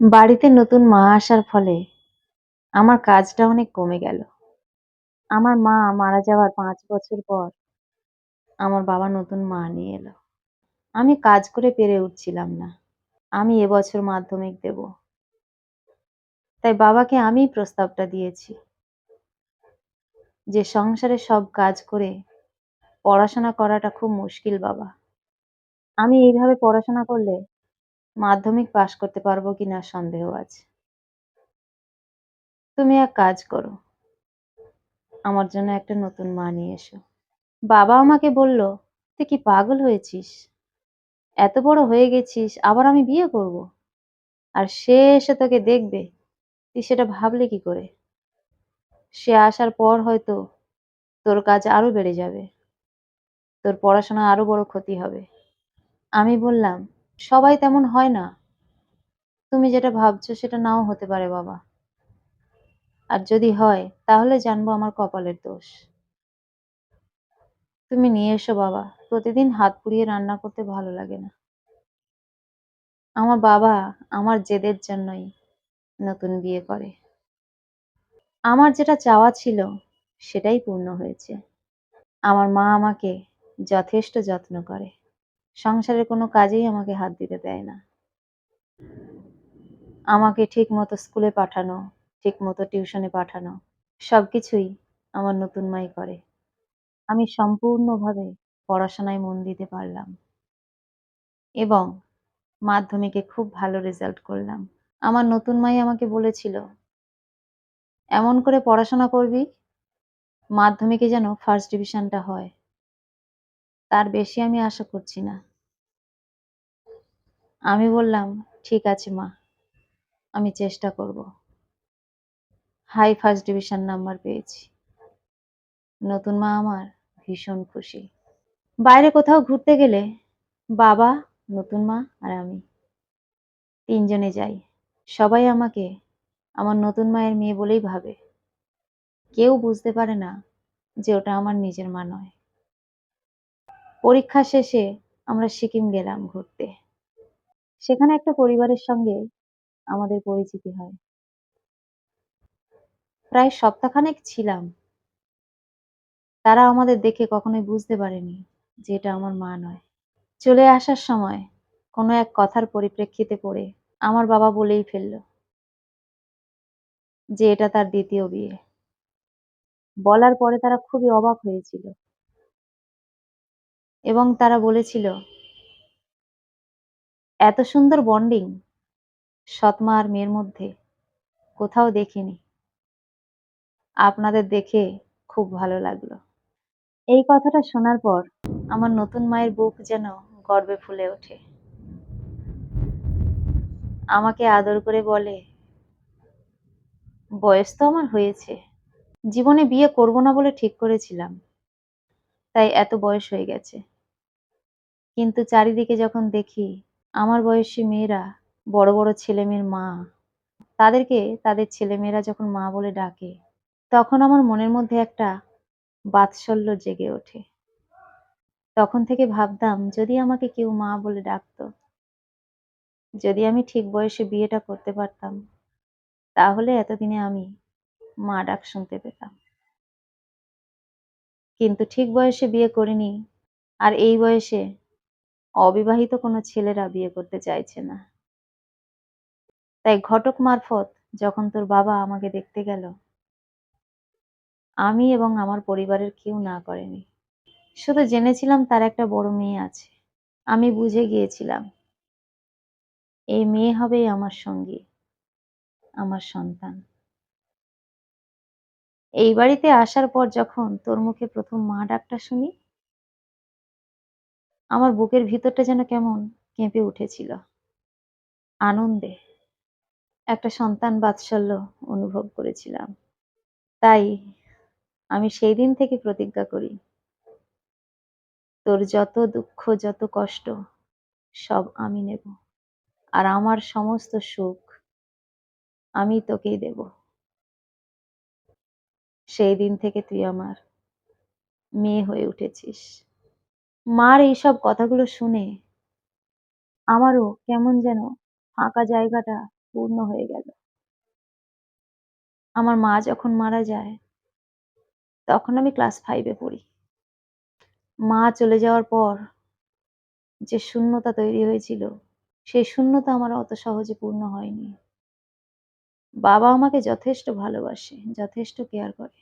বাড়িতে নতুন মা আসার ফলে আমার কাজটা অনেক কমে গেল। আমার মা মারা যাওয়ার পাঁচ বছর পর আমার বাবা নতুন মা নিয়ে এলো। আমি কাজ করে পেরে উঠছিলাম না। আমি এবছর মাধ্যমিক দেব। তাই বাবাকে আমিই প্রস্তাবটা দিয়েছি। যে সংসারে সব কাজ করে পড়াশোনা করাটা খুব মুশকিল বাবা। আমি এইভাবে পড়াশোনা করলে মাধ্যমিক পাশ করতে পারব কিনা সন্দেহ আছে। তুমি এক কাজ করো। আমার জন্য একটা নতুন মা নিয়ে এসো। বাবা আমাকে বলল, "তুই কি পাগল হয়েছিস? এত বড় হয়ে গেছিস আবার আমি বিয়ে করব? আর সে এসে তোকে দেখবে, তুই সেটা ভাবলি কি করে? সে আসার পর হয়তো তোর কাজ আরও বেড়ে যাবে। তোর পড়াশোনা আরও বড় ক্ষতি হবে।" আমি বললাম, "সবাই তেমন হয় না। তুমি যেটা ভাবছ সেটা নাও হতে পারে, বাবা। আর যদি হয়, তাহলে জানব আমার কপালের দোষ। তুমি নিয়ে এসো, বাবা। প্রতিদিন হাত পুড়িয়ে রান্না করতে ভালো লাগে না।" আমার বাবা আমার জেদের জন্যই নতুন বিয়ে করে। আমার যেটা চাওয়া ছিল, সেটাই পূর্ণ হয়েছে। আমার মা আমাকে যথেষ্ট যত্ন করে। সংসারের কোনো কাজেই আমাকে হাত দিতে দেয় না। আমাকে ঠিকমতো স্কুলে পাঠানো, ঠিক মতো টিউশনে পাঠানো সবকিছুই আমার নতুন মাই করে। আমি সম্পূর্ণভাবে পড়াশোনায় মন দিতে পারলাম। এবং মাধ্যমিকে খুব ভালো রেজাল্ট করলাম। আমার নতুন মাই আমাকে বলেছিল, "এমন করে পড়াশোনা করবি, মাধ্যমিকে যেন ফার্স্ট ডিভিশনটা হয়।" তার বেশি আমি আশা করছি না। আমি বললাম, "ঠিক আছে মা, আমি চেষ্টা করব।" হাই ফার্স্ট ডিভিশন নাম্বার পেয়েছি। নতুন মা আমার ভীষণ খুশি। বাইরে কোথাও ঘুরতে গেলে বাবা, নতুন মা আর আমি তিনজনে যাই। সবাই আমাকে আমার নতুন মায়ের মেয়ে বলেই ভাবে। কেউ বুঝতে পারে না যে ওটা আমার নিজের মা নয়। পরীক্ষা শেষে আমরা সিকিম গেলাম ঘুরতে। সেখানে একটা পরিবারের সঙ্গে আমাদের পরিচিতি হয়। প্রায় সপ্তাহখানেক ছিলাম। তারা আমাদের দেখে কখনোই বুঝতে পারেনি যে এটা আমার মা নয়। চলে আসার সময় কোনো এক কথার পরিপ্রেক্ষিতে পড়ে আমার বাবা বলেই ফেলল যে এটা তার দ্বিতীয় বিয়ে। বলার পরে তারা খুবই অবাক হয়েছিল। এবং তারা বলেছিল, "এত সুন্দর বন্ডিং সৎ মা আর মেয়ের মধ্যে কোথাও দেখিনি। আপনাদের দেখে খুব ভালো লাগল।" এই কথাটা শোনার পর আমার নতুন মায়ের বুক যেন গর্বে ফুলে ওঠে। আমাকে আদর করে বলে, "বয়স তো আমার হয়েছে। জীবনে বিয়ে করব না বলে ঠিক করেছিলাম। তাই এত বয়স হয়ে গেছে। কিন্তু চারিদিকে যখন দেখি আমার বয়সী মেয়েরা বড় বড় ছেলেমেয়ের মা, তাদেরকে তাদের ছেলেমেয়েরা যখন মা বলে ডাকে, তখন আমার মনের মধ্যে একটা বাৎসল্য জেগে ওঠে। তখন থেকে ভাবতাম যদি আমাকে কেউ মা বলে ডাকতো, যদি আমি ঠিক বয়সে বিয়েটা করতে পারতাম, তাহলে এতদিনে আমি মা ডাক শুনতে পেতাম। কিন্তু ঠিক বয়সে বিয়ে করিনি আর এই বয়সে অবিবাহিত কোনো ছেলেরা বিয়ে করতে চাইছে না। তাই ঘটক মারফত যখন তোর বাবা আমাকে দেখতে গেল, আমি এবং আমার পরিবারের কেউ না করেনি। শুধু জেনেছিলাম তার একটা বড় মেয়ে আছে। আমি বুঝে গিয়েছিলাম এই মেয়ে হবেই আমার সঙ্গী, আমার সন্তান। এই বাড়িতে আসার পর যখন তোর মুখে প্রথম মা ডাকটা শুনি, আমার বুকের ভিতরটা যেন কেমন কেঁপে উঠেছিল। আনন্দে একটা সন্তান বাৎসল্য অনুভব করেছিলাম। তাই আমি সেই দিন থেকে প্রতিজ্ঞা করি, তোর যত দুঃখ যত কষ্ট সব আমি নেব। আর আমার সমস্ত সুখ আমি তোকেই দেব। সেই দিন থেকে তুই আমার মেয়ে হয়ে উঠেছিস। মার এইসব কথাগুলো শুনে আমারও কেমন যেন ফাঁকা জায়গাটা পূর্ণ হয়ে গেল। আমার মা যখন মারা যায়, তখন আমি ক্লাস ফাইভে পড়ি। মা চলে যাওয়ার পর যে শূন্যতা তৈরি হয়েছিল, সেই শূন্যতা আমার অত সহজে পূর্ণ হয়নি। বাবা আমাকে যথেষ্ট ভালোবাসে, যথেষ্ট কেয়ার করে।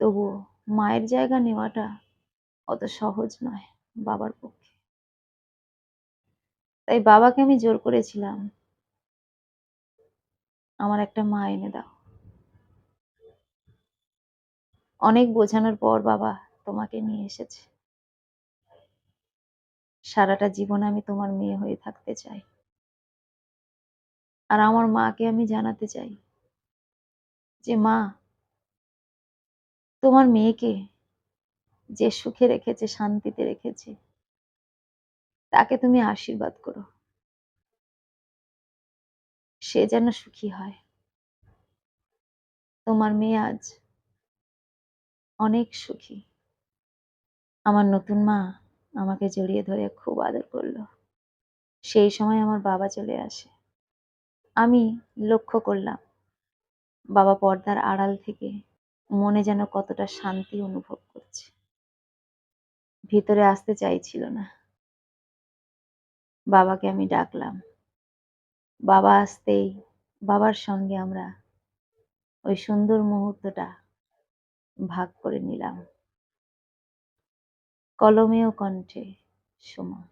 তবুও মায়ের জায়গা নেওয়াটা অত সহজ নয় বাবার পক্ষে। তাই বাবাকে আমি জোর করেছিলাম, আমার একটা মা এনে দাও। অনেক বোঝানোর পর বাবা তোমাকে নিয়ে এসেছে। সারাটা জীবন আমি তোমার মেয়ে হয়ে থাকতে চাই। আর আমার মাকে আমি জানাতে চাই যে, মা, তোমার মেয়েকে যে সুখে রেখেছে, শান্তিতে রেখেছে, তাকে তুমি আশীর্বাদ করো। সে যেন সুখী হয়। তোমার মেয়ে আজ অনেক সুখী। আমার নতুন মা আমাকে জড়িয়ে ধরে খুব আদর করল। সেই সময় আমার বাবা চলে আসে। আমি লক্ষ্য করলাম, বাবা পর্দার আড়াল থেকে মনে যেন কতটা শান্তি অনুভব করছে। ভিতরে আসতে চাইছিল না। বাবাকে আমি ডাকলাম। বাবা আসতেই, বাবার সঙ্গে আমরা ওই সুন্দর মুহূর্তটা ভাগ করে নিলাম। কলমেও কণ্ঠে, সুমা।